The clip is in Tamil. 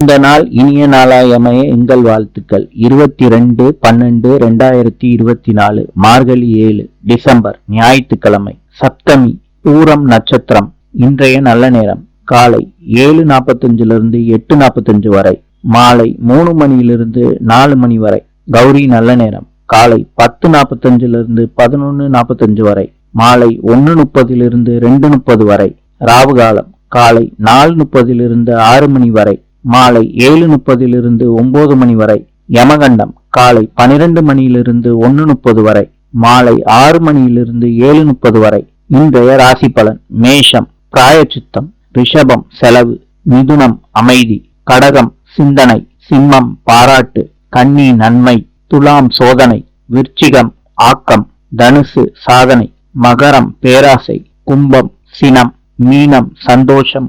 இந்த நாள் இனிய நாளாயமைய எங்கள் வாழ்த்துக்கள். இருபத்தி ரெண்டு பன்னெண்டு ரெண்டாயிரத்தி இருபத்தி நாலு மார்கழி ஏழு டிசம்பர் ஞாயிற்றுக்கிழமை சப்தமி பூரம் நட்சத்திரம் இன்றைய நல்ல நேரம். காலை ஏழு நாற்பத்தஞ்சிலிருந்து எட்டு நாற்பத்தஞ்சு வரை மாலை மூணு மணியிலிருந்து நாலு மணி வரை கௌரி நல்ல நேரம். காலை பத்து நாற்பத்தஞ்சிலிருந்து பதினொன்று நாற்பத்தஞ்சு வரை மாலை ஒன்று முப்பதிலிருந்து ரெண்டு முப்பது வரை ராவு காலம் காலை நாலு முப்பதிலிருந்து ஆறு மணி வரை மாலை ஏழு முப்பதிலிருந்து ஒன்பது மணி வரை யமகண்டம் காலை பனிரெண்டு மணியிலிருந்து ஒன்னு முப்பது வரை மாலை ஆறு மணியிலிருந்து ஏழு முப்பது வரை. இன்றைய ராசி பலன் மேஷம் பிராயச்சித்தம் ரிஷபம் செலவு மிதுனம் அமைதி கடகம் சிந்தனை சிம்மம் பாராட்டு கன்னி நன்மை துலாம் சோதனை விருச்சிகம் ஆக்கம் தனுசு சாதனை மகரம் பேராசை கும்பம் சினம் மீனம் சந்தோஷம்